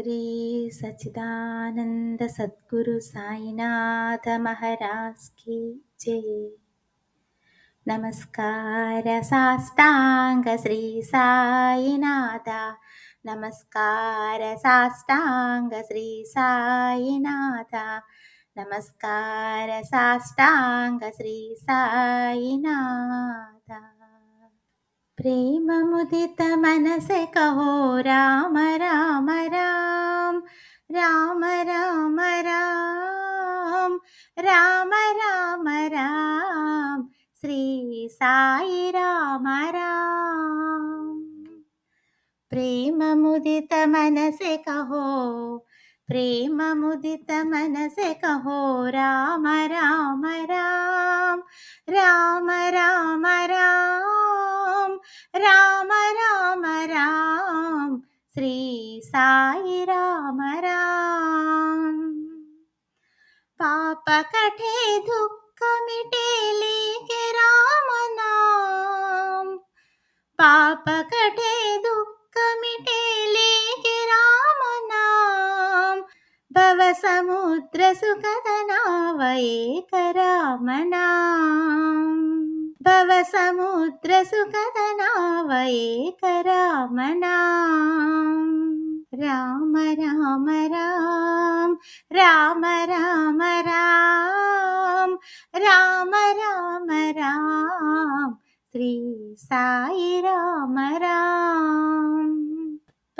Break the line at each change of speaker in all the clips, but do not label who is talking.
శ్రీ సచిదానంద సద్గురు సాయినాథ మహారాజ్కి జై. నమస్కార సాష్టాంగ శ్రీ సాయినాథ. నమస్కార సాష్టాంగ శ్రీ సాయినాథ. నమస్కార సాష్టాంగ శ్రీ సాయినాథ. प्रेम मुदित मन से कहो राम राम राम राम राम राम राम राम राम श्री साई राम राम प्रेम मुदित मन से कहो प्रेम मुदित मन से कहो राम राम राम राम సాయి రామ రామ. పాప కఠే దుఃఖమిటే లేకే రామ నామ. పాప కఠే దుఃఖమిటే లేకే రామ నామ. భవ సముద్ర సుఖదనావైక రామ నామ. భవ సముద్ర సుఖదనావైక రామ నామ. राम राम राम राम राम राम राम राम राम, श्री साई राम राम।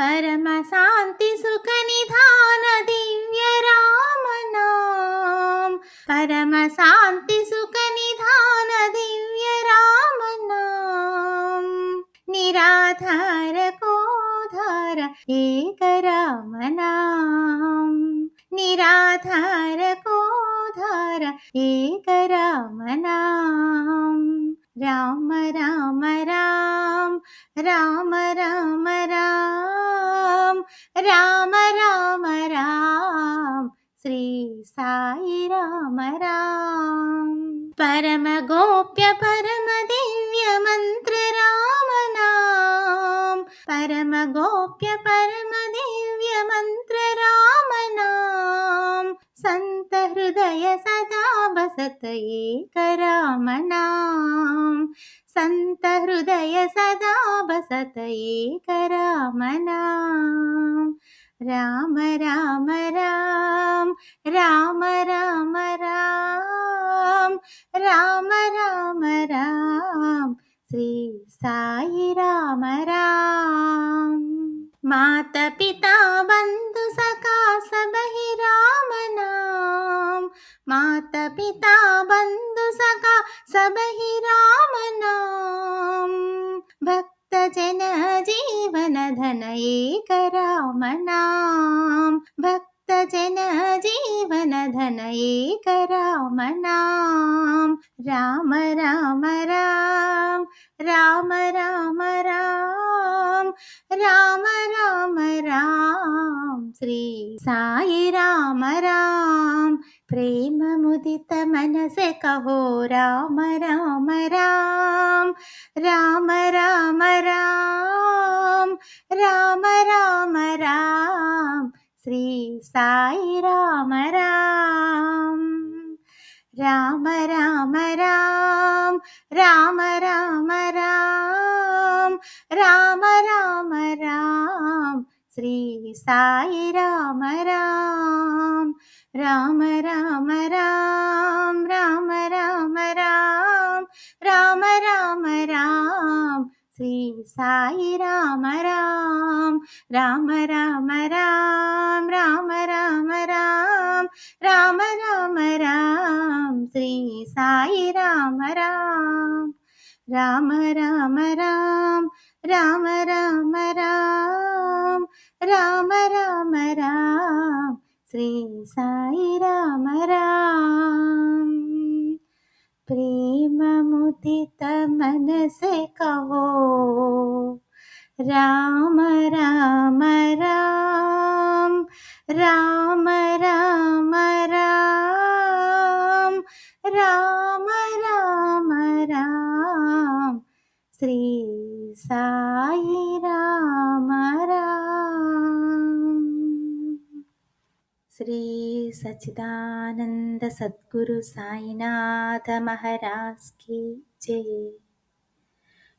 परम शांति सुख निधान दिव्य राम नाम। परम शांति सुख निधान दिव्य राम नाम। निराधार ഏകരാമനാം. നിരാധാര കോധാര ഏകരാമനാം. രാമ രാമ രാം. രാമ രാമ രാം. രാമ രാമ രാം. ശ്രീ സായി രാമ രാം. പരമഗോ సంత హృదయ సదా బసత ఏకరామనాం. సంత హృదయ సదా బసత ఏకరామనాం. రామ రామ రామ రామ రామ రామ రామ రామ రామ శ్రీ సాయి రామ రామ. మాత పితా मात पिता बंधु सका सब ही राम नाम भक्त जन जीवन धन एक राम नाम भक्त जन जीवन धन एक राम नाम राम राम राम राम। राम राम राम राम राम, श्री साई राम राम। प्रेम मुदित मन से कहो, राम राम राम। राम राम राम राम राम राम। श्री साई राम राम। राम राम राम राम राम राम। राम రామ రామ శ్రీ సాయి రామ రామ రామ రామ రామ రామ రామ రామ రామ రామ రామ. శ్రీ సాయి రామ రామ రామ రామ రామ రామ రామ రామ రామ రామ రామ. శ్రీ సాయి రామ రామ రామ రామ రామ. రామ రామ రామ రామ రామ రామ శ్రీ సాయి రామ రామ. ప్రేమముదిత మనసే కవో. రామ రామ రామ రామ రామ సాయి రామరాం శ్రీ సచిదానంద సద్గురు సాయినాథ మహారాజ్కి జై.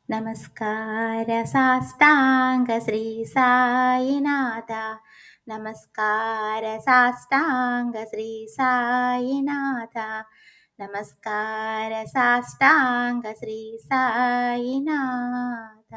నమస్కార సాష్టాంగ శ్రీ సాయినాథ. నమస్కార సాష్టాంగ శ్రీ సాయినాథ. नमस्कार साष्टांग श्री साईनाथ